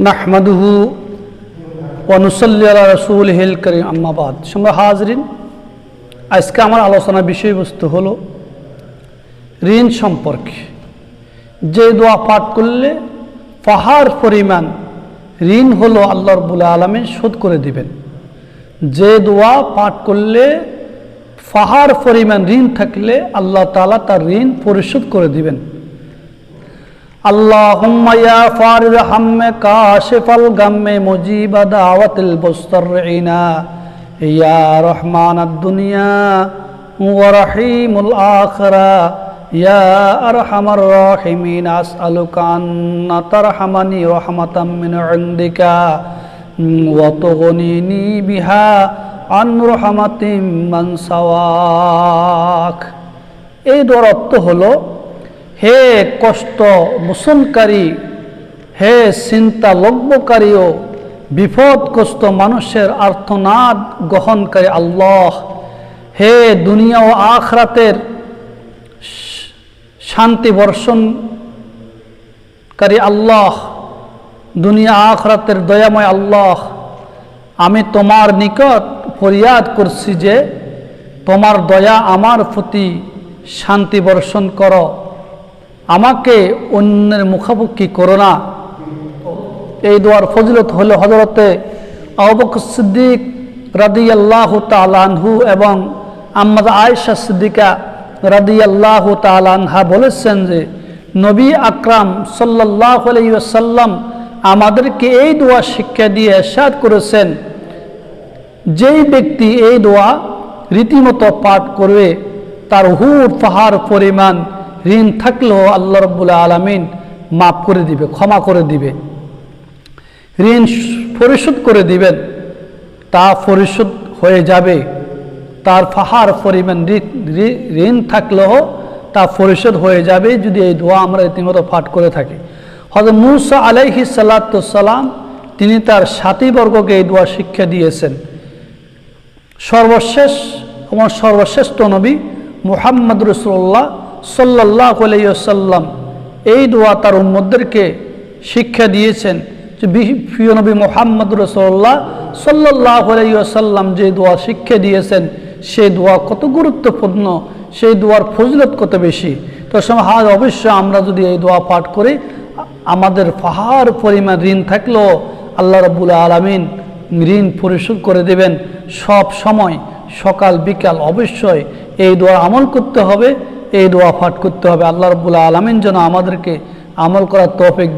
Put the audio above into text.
নাহমাদুহু ওয়ানুসল্লি রসুল হিল করিম আম্মাবাদ সম্ভব হাজরিন, আজকে আমার আলোচনা বিষয়বস্তু হলো ঋণ সম্পর্কে। যে দোয়া পাঠ করলে পাহাড় পরিমাণ ঋণ হলো আল্লাহ রবুল আলমী শোধ করে দিবেন। যে দোয়া পাঠ করলে পাহাড় পরিমাণ ঋণ থাকলে আল্লাহ তালা তার ঋণ পরিশোধ করে দিবেন। اللهم يا فارر هم كاشف الغم مجيب دعوة المسترعين يا رحمن الدنيا ورحيم الآخرة يا أرحم الراحمين أسألك أن ترحمني رحمة من عندك وتغنيني بها عن رحمة من سواك এই দোয়ার অর্থ হলো হে কষ্ট মোচনকারী, হে চিন্তা লগ্নকারী ও বিপদগ্রস্ত মানুষের আর্থনাদ গ্রহণকারী আল্লাহ, হে দুনিয়া ও আখরাতের শান্তি বর্ষণকারী আল্লাহ, দুনিয়া আখ আখরাতের দয়াময় আল্লাহ, আমি তোমার নিকট ফরিয়াদ করছি যে, তোমার দয়া আমার প্রতি শান্তি বর্ষণ করো। আমাকে অন্যের মুখাপুখি করো না। এই দোয়ার ফজিলত হলো হজরতে আবক সিদ্দিক রাদি আল্লাহ তালানহু এবং আম্মাদ আয়সা সিদ্দিকা রাদি আল্লাহ তালানহা বলেছেন যে, নবী আকরাম সাল্লাহ আলাইসাল্লাম আমাদেরকে এই দোয়া শিক্ষা দিয়ে এরশাদ করেছেন। যেই ব্যক্তি এই দোয়া রীতিমতো পাঠ করবে, তার হুর পাহাড় পরিমাণ ঋণ থাকলেও আল্লাহ রব্বুল্লা আলমিন মাফ করে দিবে, ক্ষমা করে দিবে। ঋণ পরিশোধ করে দিবেন, তা পরিশোধ হয়ে যাবে। তার ফাহার পরিমাণ ঋণ থাকলেও তা পরিশোধ হয়ে যাবে যদি এই দোয়া আমরা রীতিমতো পাঠ করে থাকি। হয়তো মুসা আলাইহি সাল্লাতাম তিনি তার সাথীবর্গকে এই দোয়া শিক্ষা দিয়েছেন। সর্বশেষ, আমার সর্বশ্রেষ্ঠ নবী মুহাম্মদ রসুল্লাহ সাল্লাহ আলাইসাল্লাম এই দোয়া তার উম্মদদেরকে শিক্ষা দিয়েছেন যে প্রিয় নবী মোহাম্মদ রসল্লাহ সাল্লাহ আলাইসাল্লাম যে দোয়া শিক্ষা দিয়েছেন সেই দোয়া কত গুরুত্বপূর্ণ, সেই দোয়ার ফজলত কত বেশি। তো সময় অবশ্যই আমরা যদি এই দোয়া পাঠ করি, আমাদের পাহাড় পরিমাণ ঋণ থাকলেও আল্লাহ রবুল আলমিন ঋণ পরিশোধ করে দেবেন। সব সময়, সকাল, বিকাল অবশ্যই এই দোয়া আমল করতে হবে। এই দোয়া পাঠ করতে হবে। আল্লাহ রবুল্লা আলমিন যেন আমাদেরকে আমল করার তৌফিক